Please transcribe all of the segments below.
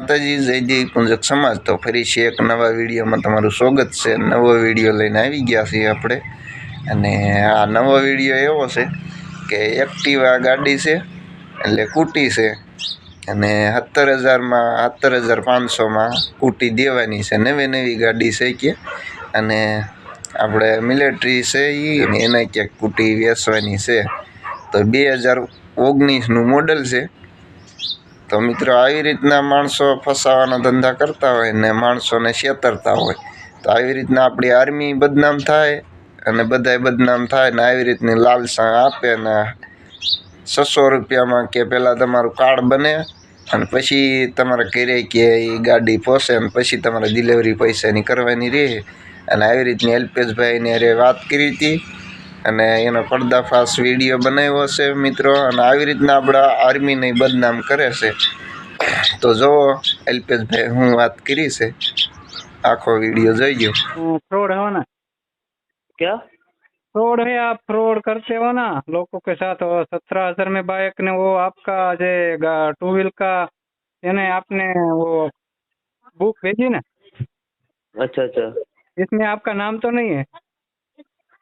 માતાજી જયજી કુંજક સમાજ તો ફરી છે એક નવા વિડીયોમાં તમારું સ્વાગત છે નવો વિડીયો લઈને આવી ગયા છીએ આપણે અને આ નવો વિડીયો એવો છે કે એક્ટિવા ગાડી છે એટલે કૂટી છે અને સત્તર હજારમાં સત્તર હજાર પાંચસોમાં કૂટી દેવાની છે નવી નવી ગાડી છે કે અને આપણે મિલિટરી છે એને ક્યાંક કૂટી વેચવાની છે તો બે હજાર ઓગણીસનું મોડલ છે તો મિત્રો આવી રીતના માણસો ફસાવાના ધંધા કરતા હોય ને માણસોને છેતરતા હોય તો આવી રીતના આપણી આર્મી બદનામ થાય અને બધાય બદનામ થાય ને આવી રીતની લાલસા આપે ને છસો રૂપિયામાં કે પહેલાં તમારું કાર્ડ બને અને પછી તમારે ઘરે કે એ ગાડી પહોંચે અને પછી તમારે ડિલિવરી પૈસાની કરવાની રહે અને આવી રીતની અલ્પેશભાઈને અરે વાત કરી હતી અને એનો પડદાફાશ વિડીયો બનાવ્યો છે મિત્રો અને આવી રીતના આપણા આર્મીને બદનામ કરે છે તો જો અલ્પેશભાઈ હું વાત કરી છે આખો વિડીયો જોઈ ગયો ફ્રોડ હો ના ક્યાં फ्रॉड है आप फ्रॉड करते हो ना लोगों के साथ और सत्रह हजार में बाइक ने वो आपका जे टू व्हील का यानी आपने वो बुक भेजी ना अच्छा अच्छा इसमें आपका नाम तो नहीं है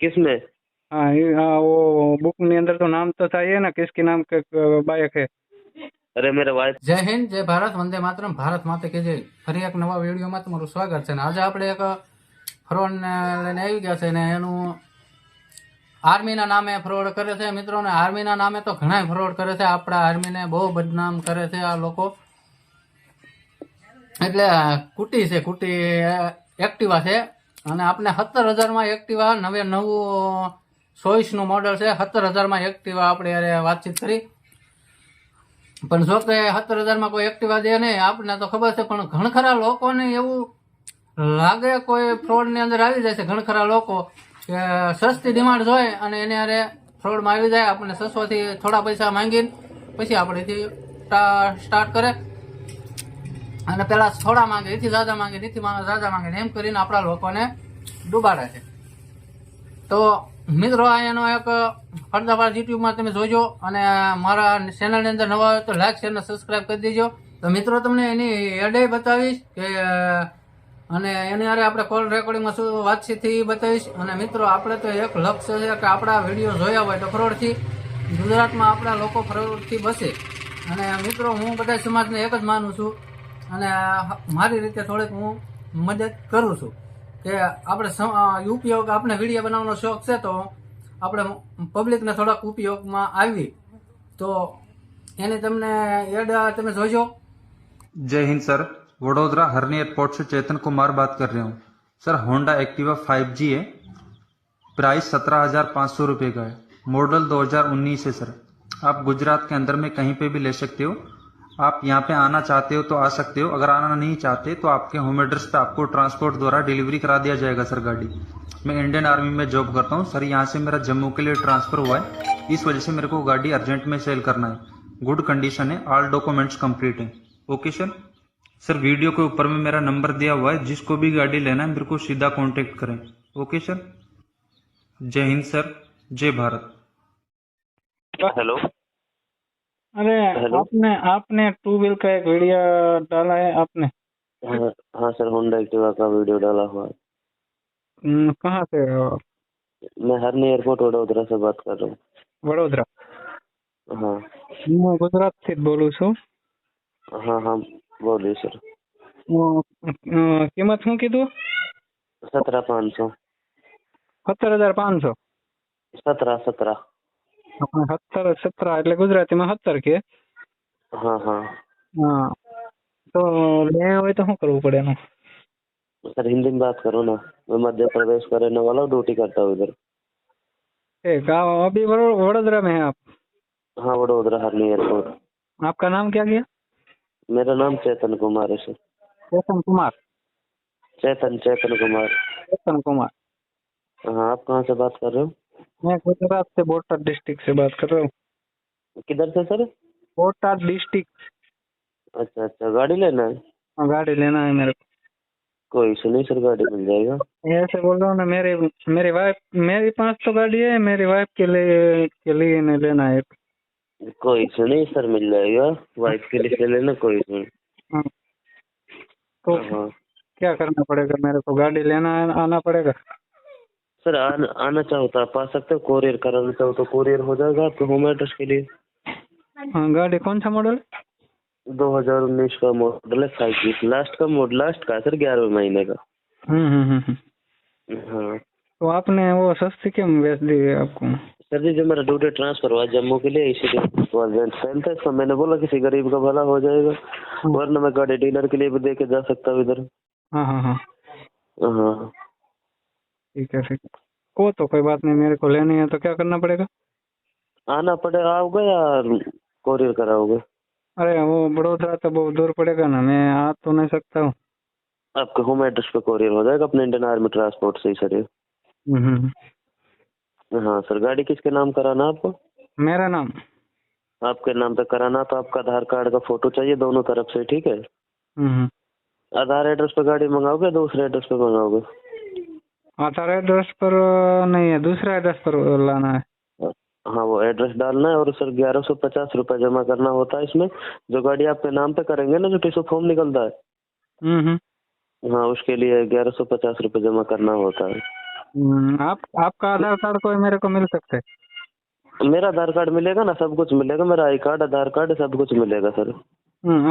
किसमें હા ઓ वो बुक में अंदर तो नाम तो ને ये નામ કે नाम के અરે મેરે વાઇફ જય હિન્દ જય ભારત વંદે માતરમ ભારત માતે કે જય ફરી એક નવા વિડીયોમાં તમારું સ્વાગત છે અને આજે આપણે એક ફ્રોડ ને લઈને આવી ગયા છે ને એનું આર્મીના નામે ફ્રોડ કરે છે મિત્રોને આર્મીના નામે તો ઘણા ફ્રોડ કરે છે આપણા આર્મી ને બહુ બદનામ કરે છે આ લોકો એટલે કુટી છે કુટી એક્ટિવા છે અને આપણે સત્તર હજારમાં એક્ટિવા નવે નવું ચોવીસનું મોડલ છે સત્તર હજારમાં એક્ટિવા આપણે યારે વાતચીત કરી પણ જો કે સત્તર હજારમાં કોઈ એક્ટિવા દે નહીં આપણને તો ખબર છે પણ ઘણખરા લોકોને એવું લાગે કોઈ ફ્રોડની અંદર આવી જાય છે ઘણખરા લોકો કે સસ્તી ડિમાન્ડ જોઈએ અને એને યારે ફ્રોડમાં આવી જાય આપણને સસ્તોથી થોડા પૈસા માંગીને પછી આપણેથી સ્ટાર્ટ કરે અને પેલા થોડા માંગે એથી દાદા માંગે નીથી માંગે દાદા માંગે એમ કરીને આપણા લોકોને ડૂબાડે છે તો મિત્રો એનો એક ફરદાવાળ યુટ્યુબમાં તમે જોજો અને મારા ચેનલની અંદર નવા હોય તો લાઈક શેર સબસ્ક્રાઈબ કરી દેજો તો મિત્રો તમને એની એડે બતાવીશ કે અને એની અરે આપણે કોલ રેકોર્ડિંગમાં શું વાતચીત બતાવીશ અને મિત્રો આપણે તો એક લક્ષ્ય છે કે આપણા વિડીયો જોયા હોય તો કરોડથી ગુજરાતમાં આપણા લોકો કરોડથી બસે અને મિત્રો હું બધા સમાજને એક જ માનું છું અને મારી રીતે થોડીક હું મદદ કરું છું કે આપણે ઉપયોગ કે આપને વિડીયો બનાવવાનો શોખ છે તો આપણે પબ્લિક ને થોડા ઉપયોગમાં આવી તો એને તમને એડ તમે જોજો જય હિન્દ સર વડોદરા હરની એરપોર્ટ સુ ચેતનકુમાર વાત કર રહ્યો हूं सर Honda Activa 5G હે પ્રાઈસ 17500 રૂપિયા ગાય મોડલ 2019 છે સર આપ ગુજરાત કે અંદર મેં કહી પે ભી લે સકતે હો आप यहाँ पे आना चाहते हो तो आ सकते हो अगर आना नहीं चाहते तो आपके होम एड्रेस पे आपको ट्रांसपोर्ट द्वारा डिलीवरी करा दिया जाएगा सर गाड़ी मैं इंडियन आर्मी में जॉब करता हूँ सर यहाँ से मेरा जम्मू के लिए ट्रांसफ़र हुआ है इस वजह से मेरे को गाड़ी अर्जेंट में सेल करना है गुड कंडीशन है ऑल डॉक्यूमेंट्स कंप्लीट हैं ओके सर सर वीडियो के ऊपर में मेरा नंबर दिया हुआ है जिसको भी गाड़ी लेना है मेरे को सीधा कॉन्टेक्ट करें ओके सर जय हिंद सर जय भारत हेलो हाँ, अरे Hello? आपने आपने टू व्हील का एक वीडियो डाला है आपने हाँ हाँ सर होंडा एक्टिवा का वीडियो डाला हुआ है हम्म, कहाँ से हो आप? मैं हरनी एयरपोर्ट वडोदरा से बात कर रहा हूँ वडोदरा हाँ मैं गुजरात से बोलू सो हाँ हाँ बोलिए सर कीमत हूँ कितु सत्रह पाँच सौ सत्तर पाँच सौ सत्रह सत्रह आपका 17 17 એટલે ગુજરાતીમાં 17 કે હા હા તો મે હોય તો શું કરવું પડેનો સર હિન્દીમાં વાત કરો ને મે મધ્યપ્રવેશ કરનેવાળો ડોટી કરતો હું इधर એ ગામ ઓબી વડદરામે હ આપ હા વડવદરા હલી એરપોર્ટ આપકા નામ ક્યા ગયા મેરા નામ ચેતનકુમા રહેશે ચેતનકુમા ચેતન ચેતનકુમા ચેતનકુમા આપ ક્યાં સે વાત કર રહે मैं गुजरात से बोटाद डिस्ट्रिक्ट से बात कर रहा हूँ किधर से सर बोटाद डिस्ट्रिक्ट अच्छा अच्छा गाड़ी लेना है हाँ गाड़ी लेना है मेरे को कोई इशू नहीं सर गाड़ी मिल जाएगा ऐसे बोल रहा हूँ ना मेरे मेरे वाइफ मेरे पास तो गाड़ी है मेरी वाइफ के लिए के लिए ने लेना है कोई इशू नहीं सर मिल जाएगा वाइफ के लिए लेना कोई इशू नहीं हाँ। तो हाँ। क्या करना पड़ेगा मेरे को गाड़ी लेना आना पड़ेगा सर आन, आना चाहो तो आप आ सकते हो कोरियर कराना चाहो तो कोरियर हो जाएगा आपके होम एड्रेस के लिए हाँ गाड़ी कौन सा मॉडल दो हजार उन्नीस का मॉडल है फाइव जी लास्ट का मॉडल लास्ट का सर ग्यारहवें महीने का हम्म, हम्म, हम्म, हम्म हाँ तो आपने वो सस्ती क्यों बेच दी आपको सर जी जो मेरा ड्यूटी ट्रांसफर हुआ जम्मू के लिए इसी अर्जेंट टाइम था इसका मैंने बोला किसी गरीब का भला हो जाएगा हाँ। वरना मैं गाड़ी डीलर के लिए भी दे के जा सकता हूँ इधर हाँ हाँ हाँ हाँ ठीक है फिर वो तो कोई बात नहीं मेरे को लेनी है तो क्या करना पड़ेगा आना पड़ेगा आओगे या कोरियर कराओगे अरे वो बड़ोदरा तो बहुत दूर पड़ेगा ना मैं आ तो नहीं सकता हूँ आपके होम एड्रेस पे कोरियर हो जाएगा अपने इंडियन आर्मी ट्रांसपोर्ट से ही सर ये हम्म, हम्म। हाँ सर गाड़ी किसके नाम कराना आपको मेरा नाम आपके नाम पे कराना तो आपका आधार कार्ड का फोटो चाहिए दोनों तरफ से ठीक है हम्म, आधार एड्रेस पे गाड़ी मंगाओगे दूसरे एड्रेस पे मंगाओगे आधार हाँ, एड्रेस पर नहीं है दूसरा एड्रेस पर लाना है हाँ वो एड्रेस डालना है और सर ग्यारह सौ पचास रुपये जमा करना होता है इसमें जो गाड़ी आपके नाम पे करेंगे ना जो टी फॉर्म निकलता है हम्म, हम्म। हाँ उसके लिए ग्यारह सौ पचास रुपये जमा करना होता है हम्म, आप आपका आधार कार्ड कोई मेरे को मिल सकते है मेरा आधार कार्ड मिलेगा ना सब कुछ मिलेगा मेरा आई कार्ड आधार कार्ड सब कुछ मिलेगा सर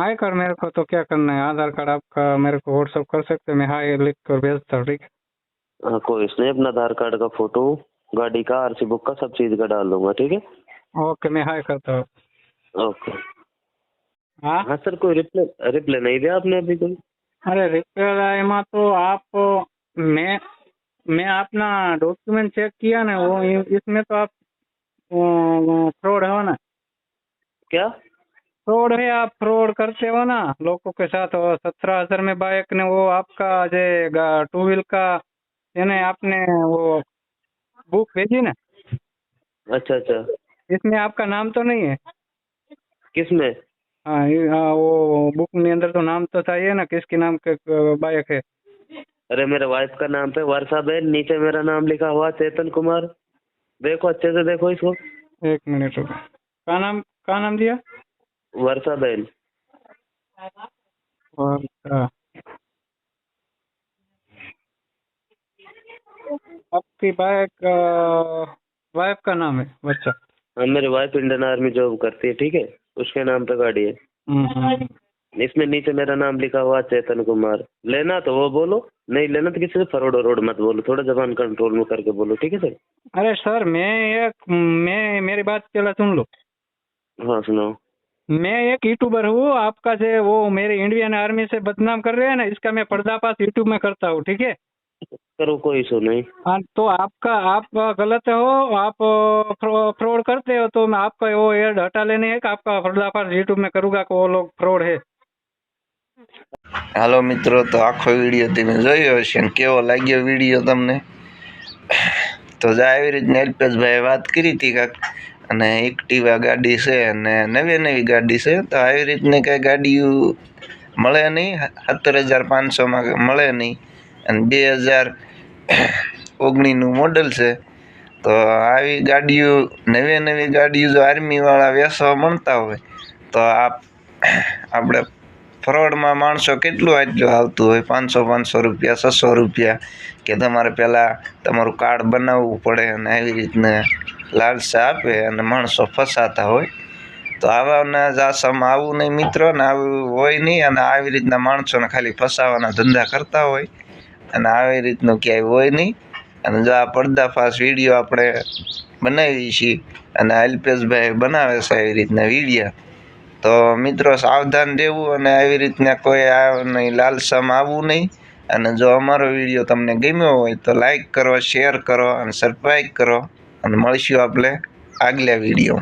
आई कार्ड मेरे को तो क्या करना है आधार कार्ड आपका मेरे को व्हाट्सअप कर सकते मैं हाई लिख कर भेजता हूँ ठीक है आपको इसने अपना आधार कार्ड का फोटो गाड़ी का आरसी बुक का सब चीज का डाल दूंगा ठीक है ओके मैं हाई करता हूँ ओके हाँ हाँ सर कोई रिप्लाई रिप्लाई नहीं दिया आपने अभी कोई अरे रिप्लाई माँ तो आप मैं मैं अपना डॉक्यूमेंट चेक किया ना वो इसमें तो आप फ्रॉड हो ना क्या फ्रॉड है आप फ्रॉड करते हो ना लोगों के साथ सत्रह हजार में बाइक ने वो आपका जो टू व्हील का मैंने आपने वो बुक भेजी ना अच्छा अच्छा इसमें आपका नाम तो नहीं है किसमें हाँ हाँ, वो बुक में अंदर तो नाम तो चाहिए ना किसके नाम के बायक है अरे मेरे वाइफ का नाम पे वर्षा बेन नीचे मेरा नाम लिखा हुआ चेतन कुमार देखो अच्छे से देखो इसको एक मिनट रुको का नाम का नाम दिया वर्षा बेन वर्षा आपकी वाइफ वाइफ का नाम है बच्चा हाँ मेरी वाइफ इंडियन आर्मी जॉब करती है ठीक है उसके नाम पे गाड़ी है हम्म। इसमें नीचे मेरा नाम लिखा हुआ चेतन कुमार लेना तो वो बोलो नहीं लेना तो किसी से फरोड रोड मत बोलो थोड़ा जबान कंट्रोल में करके बोलो ठीक है सर अरे सर मैं एक मैं मेरी बात चला सुन लो हाँ सुनाओ मैं एक यूट्यूबर हूँ आपका से वो मेरे इंडियन आर्मी से बदनाम कर रहे हैं ना इसका मैं पर्दाफाश यूट्यूब में करता हूँ ठीक है करो कोई इशू नहीं हाँ तो आपका आप गलत हो आप फ्रॉड करते हो तो मैं आपका वो एड हटा लेने एक आपका पर्दाफाश यूट्यूब में करूँगा कि वो लोग फ्रॉड है હાલો મિત્રો તો આખો વિડીયો તમે જોયો હશે ને કેવો લાગ્યો વિડીયો તમને તો જ આવી રીતના અલ્પેશભાઈએ વાત કરી હતી કાંક અને એક્ટિવા ગાડી છે અને નવી નવી ગાડી છે તો આવી રીતની કાંઈ ગાડીઓ મળે નહીં સત્તર હજાર પાંચસોમાં મળે નહીં અને બે હજાર ઓગણીનું મોડલ છે તો આવી ગાડીઓ નવી નવી ગાડીઓ જો આર્મીવાળા વેસવા મળતા હોય તો આપ આપણે ફ્રોડમાં માણસો કેટલું આટલું આવતું હોય પાંચસો પાંચસો રૂપિયા છસો રૂપિયા કે તમારે પહેલાં તમારું કાર્ડ બનાવવું પડે અને આવી રીતના લાલસા આપે અને માણસો ફસાતા હોય તો આવાના જ જાસમાં આવું નહીં મિત્રો ને આવું હોય નહીં અને આવી રીતના માણસોને ખાલી ફસાવાના ધંધા કરતા હોય અને આવી રીતનું ક્યાંય હોય નહીં અને જો આ પડદાફાશ વિડીયો આપણે બનાવીએ છીએ અને અલ્પેશભાઈ બનાવે છે એવી રીતના વિડીયા તો મિત્રો સાવધાન રહેવું અને આવી રીતના કોઈ આ નહીં લાલસામાં આવવું નહીં અને જો અમારો વિડીયો તમને ગમ્યો હોય તો લાઇક કરો શેર કરો અને સબસ્ક્રાઈબ કરો અને મળીશું આપણે આગલા વિડીયો